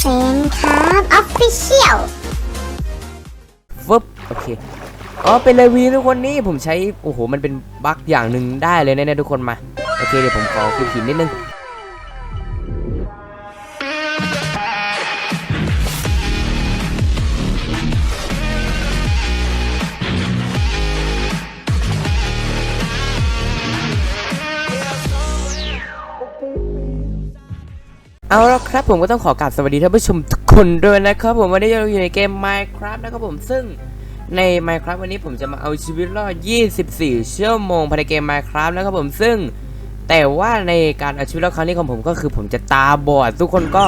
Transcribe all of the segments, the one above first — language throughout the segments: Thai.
เซนครับออฟฟิเชียลฟึบโอเคอ๋อเป็นเลยวีทุกคนนี่ผมใช้โอ้โหมันเป็นบั๊กอย่างหนึ่งได้เลยแน่ๆทุกคนมาโอเคเดี๋ยวผมขอคุยหินนิดนึง เอาละครับผมก็ต้องขอกราบสวัสดีท่านผู้ชมทุกคนด้วยนะครับผมวันนี้เราอยู่ในเกม Minecraft นะครับผมซึ่งใน Minecraft วันนี้ผมจะมาเอาชีวิตรอด 24 ชั่วโมงภายในเกม Minecraft นะครับผมซึ่งแต่ว่าในการเอาชีวิตรอดครั้งนี้ของผมก็คือผมจะตาบอด ทุกคนก็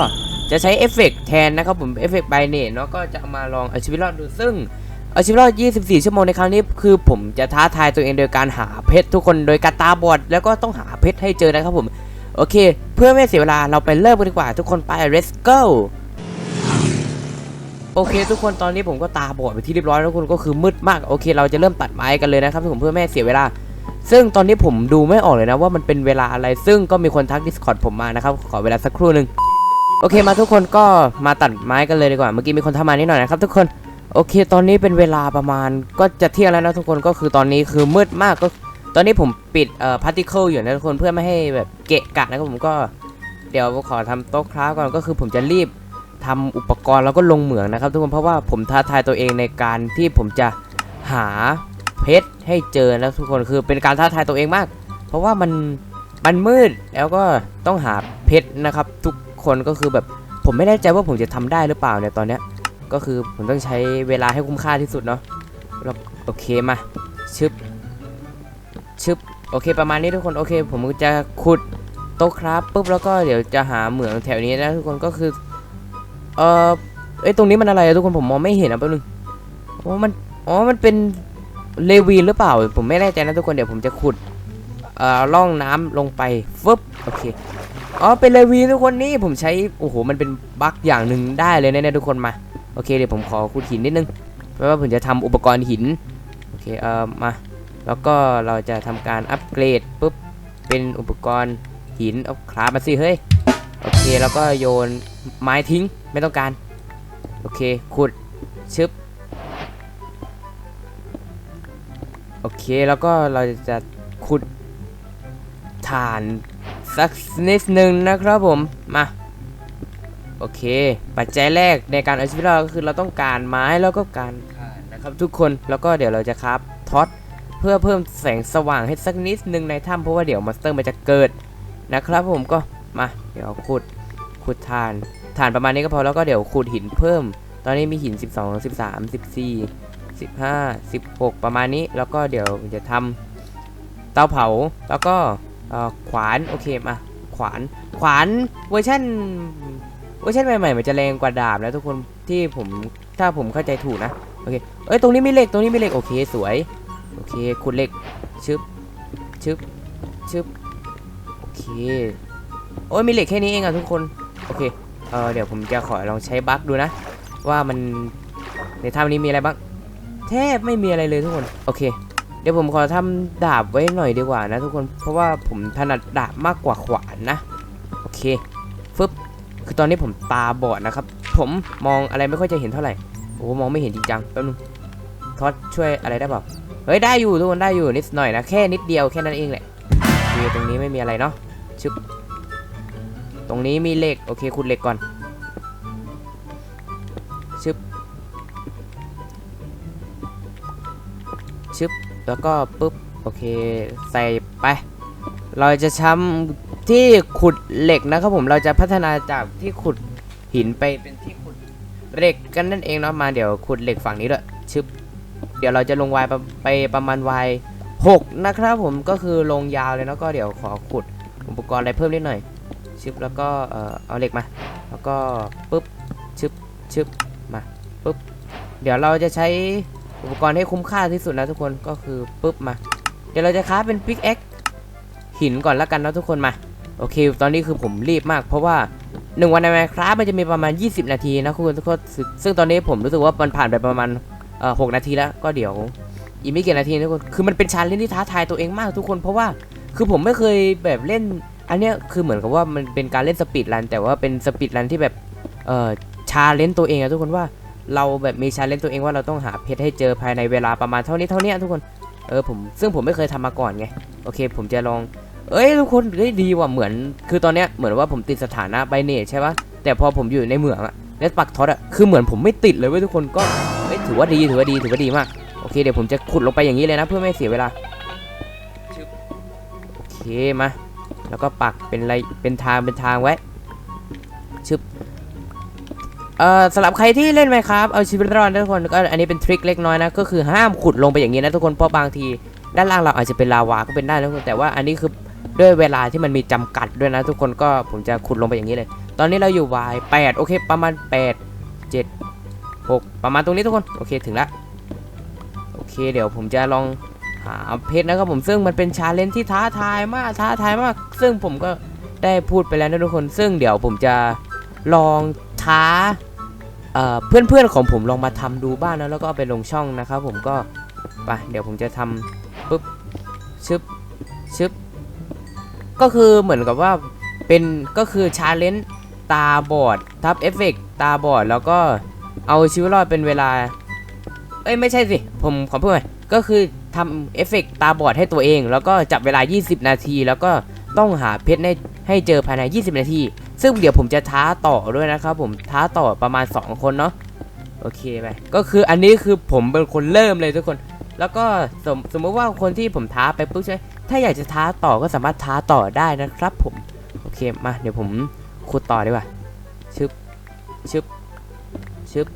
จะใช้เอฟเฟกต์แทนนะครับผมเอฟเฟกต์ไบเนตเนาะก็จะเอามาลองเอาชีวิตรอดดูซึ่งเอาชีวิตรอด 24 ชั่วโมงในครั้งนี้คือผมจะท้าทายตัวเองโดยการหาเพชรทุกคนโดยการตาบอดแล้วก็ต้องหาเพชรให้เจอนะครับผมโอเค พื่อไม่เสียเวลาเราไปเริ่มกันดีกว่า ทุกคนไป let's go โอเค ทุกคนตอนนี้ผมก็ตาบอดไปที่เรียบร้อยแล้วทุกคนก็คือมืดมากโอเค เราจะเริ่มตัดไม้กันเลยนะครับทุกคนเพื่อไม่เสียเวลา ซึ่งตอนนี้ผมดูไม่ออกเลยนะว่ามันเป็นเวลาอะไร ซึ่งก็มีคนทัก Discord ผมมานะครับขอเวลาสักครู่หนึ่งโอเคมาทุกคนก็มาตัดไม้กันเลยดีกว่า เมื่อกี้มีคนทักมานิดหน่อยนะครับทุกคนโอเค ตอนนี้เป็นเวลาประมาณก็จะเที่ยงแล้วนะทุกคนก็คือตอนนี้คือมืดมากก็ ตอนนี้ผมปิดเอ่อพาร์ติเคิลอยู่นะทุกคนเพื่อไม่ให้แบบเกะกะนะครับผมก็เดี๋ยวขอทำโต๊ะคราฟก่อนก็คือผมจะรีบทำอุปกรณ์แล้วก็ลงเหมืองนะครับ ทุกคนเพราะว่าผมท้าทายตัวเองในการที่ผมจะหาเพชรให้เจอนะทุกคนคือเป็นการท้าทายตัวเองมาก เพราะว่ามันมันมืดแล้วก็ต้องหาเพชรนะครับ ทุกคนก็คือแบบผมไม่แน่ใจว่าผมจะทำได้หรือเปล่าเนี่ยตอนเนี้ยก็คือผมต้องใช้เวลาให้คุ้มค่าที่สุดเนาะโอเคมาชึบ ชึบโอเคประมาณนี้ทุกคนโอเค ผมจะขุดโต๊ะครับปุ๊บแล้วก็เดี๋ยวจะหาเหมืองแถวนี้นะทุกคนก็คือเออเอ้ตรงนี้มันอะไรอะทุกคนผมมองไม่เห็นอะแป๊บนึงอ๋อมันอ๋อมันเป็นเลวีนหรือเปล่า ผมไม่แน่ใจนะทุกคนเดี๋ยวผมจะขุดเอ่อล่องน้ำลงไปฟึบโอเคอ๋อเป็นเลวีนทุกคนนี่ผมใช้โอ้โหมันเป็นบั๊กอย่างหนึ่งได้เลยแน่ๆทุกคนมาโอเคเดี๋ยวผมขอขุดหินนิดนึงเพราะว่าผมจะทำอุปกรณ์หินโอเคเอ่อมา แล้วก็เราจะทำการอัปเกรดปุ๊บเป็นอุปกรณ์หินเอาคราฟมาสิเฮ้ยโอเคแล้วก็โยนไม้ทิ้งไม่ต้องการ โอเคขุดชึบโอเคแล้วก็เราจะขุดฐานสักนิดหนึ่งนะครับผมมาโอเค ปัจจัยแรกในการเอาชีวิตรอดก็คือเราต้องการไม้แล้วก็การถ่านนะครับทุกคนแล้วก็เดี๋ยวเราจะคราฟท็อต เพื่อเพิ่มแสงสว่างให้สักนิดนึงในถ้ำเพราะว่าเดี๋ยวมอนสเตอร์มันจะเกิดนะครับผมก็มาเดี๋ยวขุดขุดฐานฐานประมาณนี้ก็พอแล้วก็เดี๋ยวขุดหินเพิ่ม ตอนนี้มีหิน 12 13 14 15 16 ประมาณนี้ แล้วก็เดี๋ยวจะทำเตาเผาแล้วก็ขวานโอเคมาขวานขวานเวอร์ชันเวอร์ชันใหม่ๆมันจะแรงกว่าดาบนะทุกคนที่ผมถ้าผมเข้าใจถูกนะโอเคเอ้ยตรงนี้มีเหล็กตรงนี้มีเหล็กโอเคสวย โอเคขุดเหล็กชึบชึบชึบโอเค โอ้ยมีเหล็กแค่นี้เองอะทุกคน โอเค เออเดี๋ยวผมจะขอลองใช้บั๊กดูนะ ว่ามันในถ้ำนี้มีอะไรบ้าง แทบไม่มีอะไรเลยทุกคน โอเค เดี๋ยวผมขอทำดาบไว้หน่อยดีกว่านะทุกคน เพราะว่าผมถนัดดาบมากกว่าขวานนะ โอเค ฟึบ คือตอนนี้ผมตาบอดนะครับ ผมมองอะไรไม่ค่อยจะเห็นเท่าไหร่ โอ้มองไม่เห็นจริงจังแป๊บนึงทอดช่วยอะไรได้เปล่า เฮ้ยได้อยู่ทุกคนได้อยู่นิดหน่อยนะแค่นิดเดียวแค่นั้นเองแหละโอตรงนี้ไม่มีอะไรเนาะชึบตรงนี้มีเหล็กโอเคขุดเหล็กก่อนชึบชึบแล้วก็ปุ๊บโอเคใส่ไป เราจะทำที่ขุดเหล็กนะครับผมเราจะพัฒนาจากที่ขุดหินไปเป็นที่ขุดเหล็กกันนั่นเองเนาะมาเดี๋ยวขุดเหล็กฝั่งนี้ด้วยชึบ เดี๋ยวเราจะลงวายไปประมาณวายหกนะครับผมก็คือลงยาวเลยแล้วก็เดี๋ยวขอขุดอุปกรณ์อะไรเพิ่มนิดหน่อยชึบแล้วก็เอ่อเอาเหล็กมา แล้วก็ปุ๊บชึบชึบมาปุ๊บเดี๋ยวเราจะใช้อุปกรณ์ให้คุ้มค่าที่สุดนะทุกคนก็คือปุ๊บมา เดี๋ยวเราจะค้าเป็นปิกแอคหินก่อนแล้วกันนะทุกคนมาโอเค ตอนนี้คือผมรีบมาก เพราะว่าหนึ่งวันในแมคราฟมันจะมีประมาณ 20 นาทีนะคุณทุกคนซึ่งตอนนี้ผมรู้สึกว่ามันผ่านไปประมาณ เอ่อหกนาทีแล้วก็เดี๋ยวอีกไม่กี่นาทีนะทุกคนคือมันเป็นชาเลนจ์ที่ท้าทายตัวเองมากทุกคนเพราะว่าคือผมไม่เคยแบบเล่น อันเนี้ยคือเหมือนกับว่ามันเป็นการเล่นสปีดรันแต่ว่าเป็นสปีดรันที่แบบเอ่อชาเลนจ์ตัวเองอะทุกคนว่าเราแบบมีชาเลนจ์ตัวเองว่าเราต้องหาเพชรให้เจอภายในเวลาประมาณเท่านี้เท่านี้ทุกคนเออผมซึ่งผมไม่เคยทำมาก่อนไงโอเค ผมจะลอง เอ้ยทุกคนเฮ้ยดีว่ะเหมือน คือตอนเนี้ยเหมือนว่าผมติดสถานะไบเนตใช่ปะแต่พอผมอยู่ในเหมืองอะแล้วปักท็อตอะคือเหมือนผมไม่ติดเลยเว้ยทุกคนก็ อ้ยถือว่าดีถือว่าดีถือว่าดีมากโอเคเดี๋ยวผมจะขุดลงไปอย่างนี้เลยนะ เพื่อไม่เสียเวลาโอเคมาแล้วก็ปักเป็นไรเป็นทางเป็นทางไว้ชึบเอ่อสำหรับใครที่เล่นไหมครับเอาชีวิตรอดทุกคนก็อันนี้เป็นทริคเล็กน้อยนะก็คือห้ามขุดลงไปอย่างนี้นะทุกคนเพราะบางทีด้านล่างเราอาจจะเป็นลาวาก็เป็นได้นะทุกคนแต่ว่าอันนี้คือด้วยเวลาที่มันมีจำกัดด้วยนะทุกคนก็ผมจะขุดลงไปอย่างนี้เลย ตอนนี้เราอยู่ y 8โอเคประมาณ 8 7 6 ประมาณตรงนี้ทุกคน โอเคถึงละโอเค เดี๋ยวผมจะลองหาเพชรนะครับผมซึ่งมันเป็นชาเลนจ์ที่ท้าทายมากท้าทายมาก ซึ่งผมก็ได้พูดไปแล้วนะทุกคน ซึ่งเดี๋ยวผมจะลองท้าเอ่อเพื่อนๆของผมลองมาทำดูบ้างนะแล้วก็ไปลงช่องนะครับผมก็ไปเดี๋ยวผมจะทำปุ๊บชึบชึบก็คือเหมือนกับว่าเป็นก็คือชาเลนจ์ตาบอดทับเอฟเฟกตาบอดแล้วก็ เอาชีวิตรอดเป็นเวลา เอ้ยไม่ใช่สิ ผมขอพูดใหม่ก็คือทำเอฟเฟกตาบอดให้ตัวเอง แล้วก็จับเวลา 20 นาที แล้วก็ต้องหาเพชรให้ให้เจอภายใน 20 นาที ซึ่งเดี๋ยวผมจะท้าต่อด้วยนะครับผมท้าต่อประมาณ 2 คนเนาะโอเคไปก็คืออันนี้คือผมเป็นคนเริ่มเลยทุกคน แล้วก็สมสมมติว่าคนที่ผมท้าไปปุ๊บใช่ไหมถ้าอยากจะท้าต่อก็สามารถท้าต่อได้นะครับผม โอเคมาเดี๋ยวผมขุดต่อดีกว่าชึบชึบ ชึบ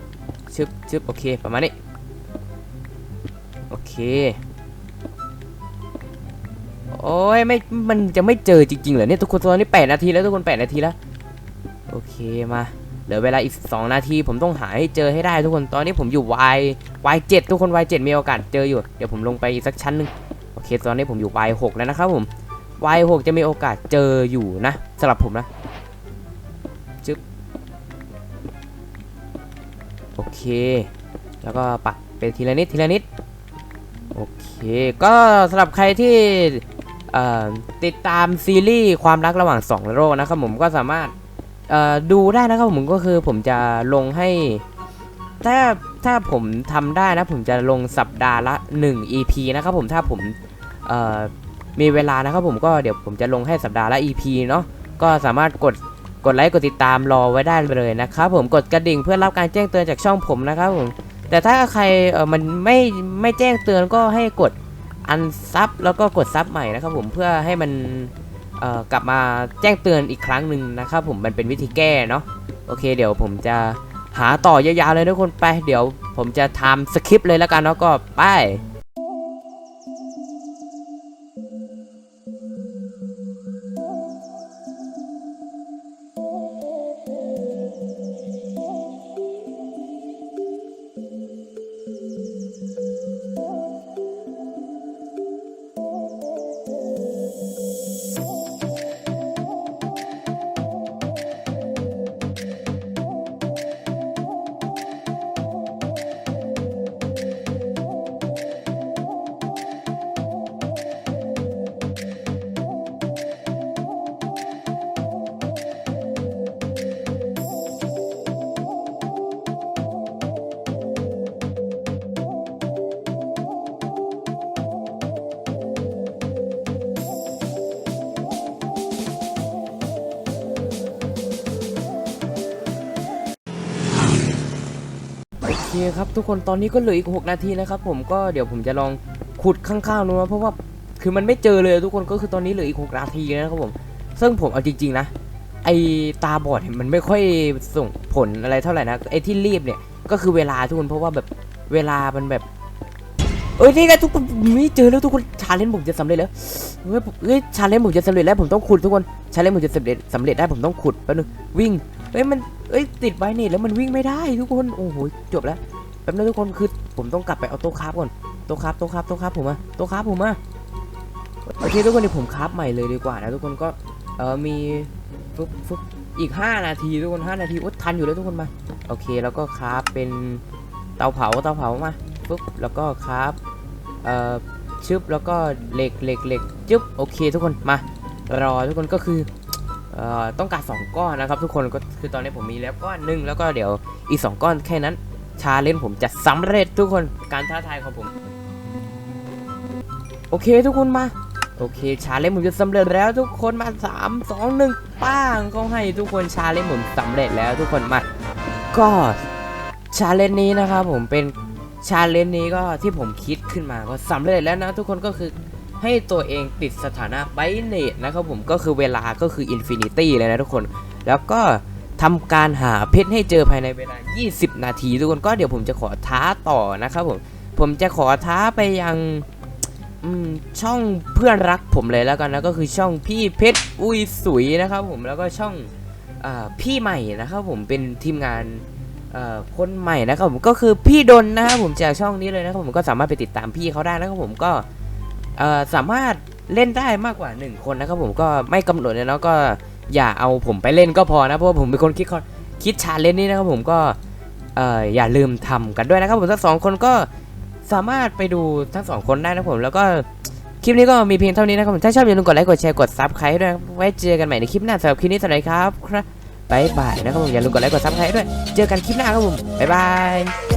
ชึบชึบโอเค ประมาณนี้ โอเค โอ้ยไม่ มันจะไม่เจอจริงๆเหรอเนี่ยทุกคนตอนนี้ 8 นาทีแล้วทุกคน 8 นาทีแล้ว โอเคมา เหลือเวลาอีก 2 นาที ผมต้องหาให้เจอให้ได้ทุกคน ตอนนี้ผมอยู่ Y Y7 ทุกคน Y7 มีโอกาสเจออยู่ เดี๋ยวผมลงไปอีกสักชั้นหนึ่งโอเค ตอนนี้ผมอยู่ Y6 แล้วนะครับผม Y6 จะมีโอกาสเจออยู่นะสำหรับผมนะ เค แล้วก็ปักเป็นทีละนิดทีละนิด โอเค ก็สำหรับใครที่ติดตามซีรีส์ความรักระหว่างสองโลกนะครับผมก็สามารถดูได้นะครับผมก็คือผมจะลงให้ถ้าถ้าผมทำได้นะผมจะลงสัปดาห์ละ 1 EP นะครับผมถ้าผมมีเวลานะครับผมก็เดี๋ยวผมจะลงให้สัปดาห์ละ EP เนาะก็สามารถกด กดไลค์กดติดตามรอไว้ได้เลยนะครับผมกดกระดิ่งเพื่อรับการแจ้งเตือนจากช่องผมนะครับผมแต่ถ้าใครเออมันไม่ไม่แจ้งเตือนก็ให้กดอันซับแล้วก็กดซับใหม่นะครับผมเพื่อให้มันเอ่อกลับมาแจ้งเตือนอีกครั้งหนึ่งนะครับผมมันเป็นวิธีแก้เนาะโอเค เดี๋ยวผมจะหาต่อยาวๆเลยทุกคนไป เดี๋ยวผมจะทำสคริปต์เลยแล้วกันเนาะก็ไป คครับทุกคนตอนนี้ก็เหลืออีก 6 นาทีแล้วครับผมก็เดี๋ยวผมจะลองขุดข้างๆนู้นเพราะว่าคือมันไม่เจอเลยทุกคนก็คือตอนนี้เหลืออีก 6 นาทีนะครับผมซึ่งผมเอาจริงๆนะไอตาบอดเนี่ยมันไม่ค่อยส่งผลอะไรเท่าไหร่นะไอที่รีบเนี่ยก็คือเวลาทุกคนเพราะว่าแบบเวลามันแบบ เอ้ยนี่ไงทุกคนนี่เจอแล้วทุกคนชาเลนจ์ผมจะสำเร็จแล้วเฮ้ยผมเฮ้ยชาเลนจ์ผมจะสำเร็จแล้วผมต้องขุดทุกคนชาเลนจ์ผมจะสำเร็จสำเร็จได้ผมต้องขุดแป๊บนึงวิ่ง เฮ้ยมันเอ้ยติดไว้นี่แล้วมันวิ่งไม่ได้ทุกคนโอ้โหจบแล้วแป๊บนึงทุกคนคือผมต้องกลับไปเอาโต๊ะคราฟก่อนโต๊ะคราฟโต๊ะคราฟโต๊ะคราฟผมมาโต๊ะคราฟผมมาโอเคทุกคนเดี๋ยวผมคราฟใหม่เลยดีกว่านะทุกคนก็เออมีฟึบฟึบอีก 5 นาทีทุกคน5นาทีโอ้ทันอยู่แล้วทุกคนมาโอเคแล้วก็คราฟเป็นเตาเผาเตาเผามาฟึบแล้วก็คราฟเอ่อชึบแล้วก็เหล็กเหล็กเหล็กจึ๊บโอเคทุกคนมารอทุกคนก็คือ ต้องการ 2 ก้อนนะครับ ทุกคนก็คือตอนนี้ผมมีแล้วก้อนหนึงแล้วก็เดี๋ยวอีก 2 ก้อนแค่นั้นชาเลนจ์ผมจะสำเร็จทุกคนการท้าทายของผม โอเคทุกคนมา โอเคชาเลนจ์ผมจะสำเร็จแล้วทุกคนมา 3 2 1ป้างเขาให้ทุกคนชาเลนจ์ผมสำเร็จแล้วทุกคนมาก็ชาเลนจ์นี้นะครับผมเป็นชาเลนจ์นี้ก็ที่ผมคิดขึ้นมาก็สำเร็จแล้วนะทุกคนก็คือ ให้ตัวเองติดสถานะไบเนตนะครับผมก็คือเวลาก็คืออินฟินิตี้เลยนะทุกคน แล้วก็ทำการหาเพชรให้เจอภายในเวลา 20 นาทีทุกคนก็เดี๋ยวผมจะขอท้าต่อนะครับผม ผมจะขอท้าไปยังช่องเพื่อนรักผมเลยแล้วกันนะก็คือช่องพี่เพชรอุ้ยสุยนะครับผมแล้วก็ช่องอพี่ใหม่นะครับผมเป็นทีมงานคนใหม่นะครับผมก็คือพี่ดนนะครับผมจากช่องนี้เลยนะครับผมก็สามารถไปติดตามพี่เขาได้นะครับผมก็ สามารถเล่นได้มากกว่า 1 คนนะครับผมก็ไม่กำหนดเลยเนาะก็อย่าเอาผมไปเล่นก็พอนะเพราะว่าผมเป็นคนคิดคอนคิดชาเลนจ์นี้นะครับผมก็อย่าลืมทำกันด้วยนะครับผมทั้งสองคนก็สามารถไปดูทั้งสองคนได้นะผมแล้วก็คลิปนี้ก็มีเพียงเท่านี้นะครับผมถ้าชอบอย่าลืมกดไลค์กดแชร์กดซับใครด้วยไว้เจอกันใหม่ในคลิปหน้าสำหรับคลิปนี้สวัสดีครับครับบายบายนะครับผมอย่าลืมกดไลค์กดซับสไครด้วย เจอกันคลิปหน้าครับผมบายบาย